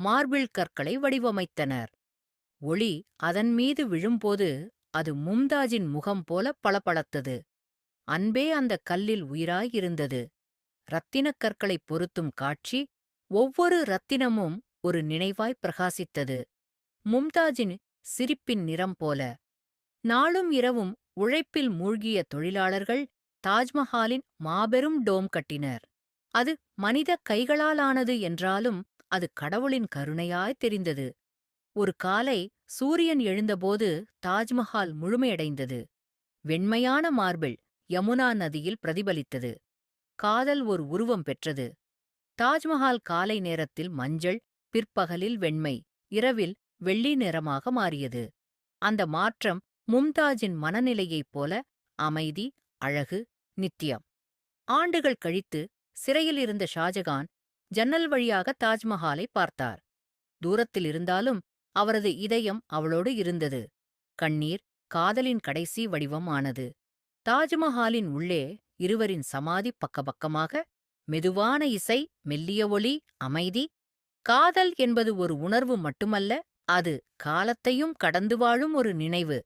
Marble கற்களை வடிவமைத்தனர். ஒளி அதன் மீது விழும்போது அது மும்தாஜின் முகம் போல பளபளத்தது. அன்பே அந்த கல்லில் உயிராயிருந்தது ரத்தினக் கற்களைப் பொருத்தும் காட்சி ஒவ்வொரு ரத்தினமும் ஒரு நினைவாய் பிரகாசித்தது. மும்தாஜின் சிரிப்பின் நிறம் போல. நாளும் இரவும் உழைப்பில் மூழ்கிய தொழிலாளர்கள் தாஜ்மஹாலின் மாபெரும் டோம் கட்டினர். அது மனித கைகளாலானது என்றாலும் அது கடவுளின் கருணையாய் தெரிந்தது. ஒரு காலை சூரியன் எழுந்தபோது தாஜ்மஹால் முழுமையடைந்தது. வெண்மையான மார்பிள் யமுனா நதியில் பிரதிபலித்தது. காதல் ஒரு உருவம் பெற்றது. தாஜ்மஹால் காலை நேரத்தில் மஞ்சள் பிற்பகலில் வெண்மை இரவில் வெள்ளி நிறமாக மாறியது. அந்த மாற்றம் மும்தாஜின் மனநிலையைப் போல அமைதி அழகு நித்தியம். ஆண்டுகள் கழித்து சிறையில் இருந்த ஷாஜகான் ஜன்னல் வழியாக தாஜ்மஹாலை பார்த்தார். தூரத்தில் இருந்தாலும் அவரது இதயம் அவளோடு இருந்தது. கண்ணீர் காதலின் கடைசி வடிவம் ஆனது தாஜ்மஹாலின் உள்ளே இருவரின் சமாதி பக்கபக்கமாக மெதுவான இசை மெல்லிய ஒளி அமைதி. காதல் என்பது ஒரு உணர்வு மட்டுமல்ல அது காலத்தையும் கடந்து வாழும் ஒரு நினைவு.